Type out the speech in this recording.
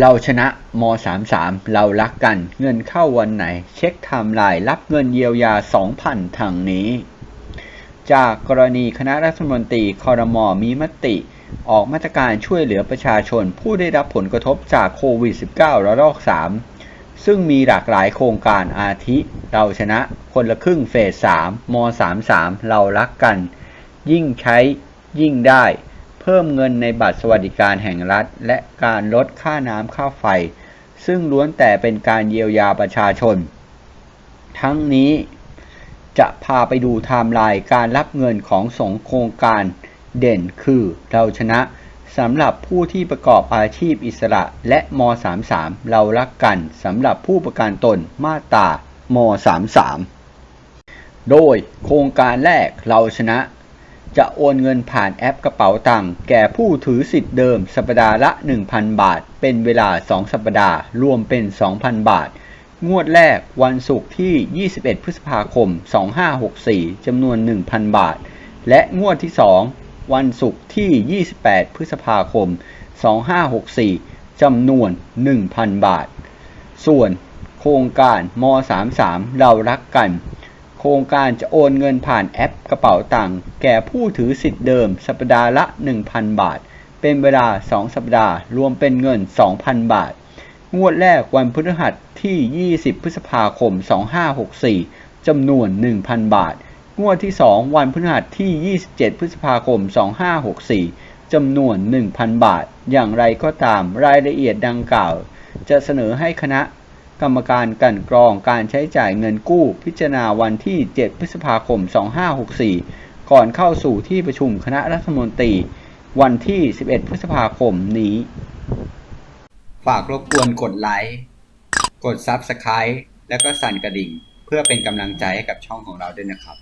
เราชนะม 33 เรารักกัน เงินเข้าวันไหน เช็คไทม์ไลน์รับเงินเยียวยา 2,000ทางนี้ จากกรณีคณะรัฐมนตรีคอรมอมีมติ ออกมาตรการช่วยเหลือประชาชนผู้ได้รับผลกระทบจากโควิด -19 ระลอก 3 ซึ่งมีหลากหลายโครงการอาทิ เราชนะคนละครึ่งเฟส 3ม 33 เรารักกัน ยิ่งใช้ยิ่งได้ เพิ่มเงินในบัตรสวัสดิการแห่งรัฐ และการลดค่าน้ำค่าไฟ ซึ่งล้วนแต่เป็นการเยียวยาประชาชน ทั้งนี้จะพาไปดูไทม์ไลน์การรับเงินของสองโครงการเด่นคือเราชนะสำหรับผู้ที่ประกอบอาชีพอิสระและม .33 เรารักกันสำหรับผู้ประกันตนมาตราม 33 โดยโครงการแรกเราชนะ จะโอนเงินผ่านแอปกระเป๋าตังค์แก่ผู้ถือสิทธิ์เดิม สัปดาห์ละ 1,000 บาท เป็นเวลา 2 สัปดาห์ รวมเป็น 2,000 บาท งวดแรกวันศุกร์ที่ 21 พฤษภาคม 2564 จำนวน 1,000 บาท และงวดที่ 2 วันศุกร์ที่ 28 พฤษภาคม 2564 จำนวน 1,000 บาท ส่วนโครงการม 33 เรารักกัน ครงการจะโอนเงินผ่านแอปกระเป๋าตังค์แก่ผู้ถือสิทธิ์เดิม สัปดาห์ละ 1,000 บาท เป็นเวลา 2 สัปดาห์ รวมเป็นเงิน 2,000 บาท งวดแรกวันพฤหัสที่ 20 พฤษภาคม 2564 จำนวน 1,000 บาท งวดที่ 2 วันพฤหัสที่ 27 พฤษภาคม 2564 จำนวน 1,000 บาท อย่างไรก็ตามรายละเอียดดังกล่าว จะเสนอให้คณะ กรรมการกันกรองการใช้จ่ายเงินกู้พิจารณาวันที่ 7 พฤษภาคม 2564 ก่อนเข้าสู่ที่ประชุมคณะรัฐมนตรี วันที่ 11 พฤษภาคมนี้ ฝากรบกวนกดไลค์ กด Subscribe แล้วก็สั่นกระดิ่ง เพื่อเป็นกำลังใจให้กับช่องของเราด้วยนะครับ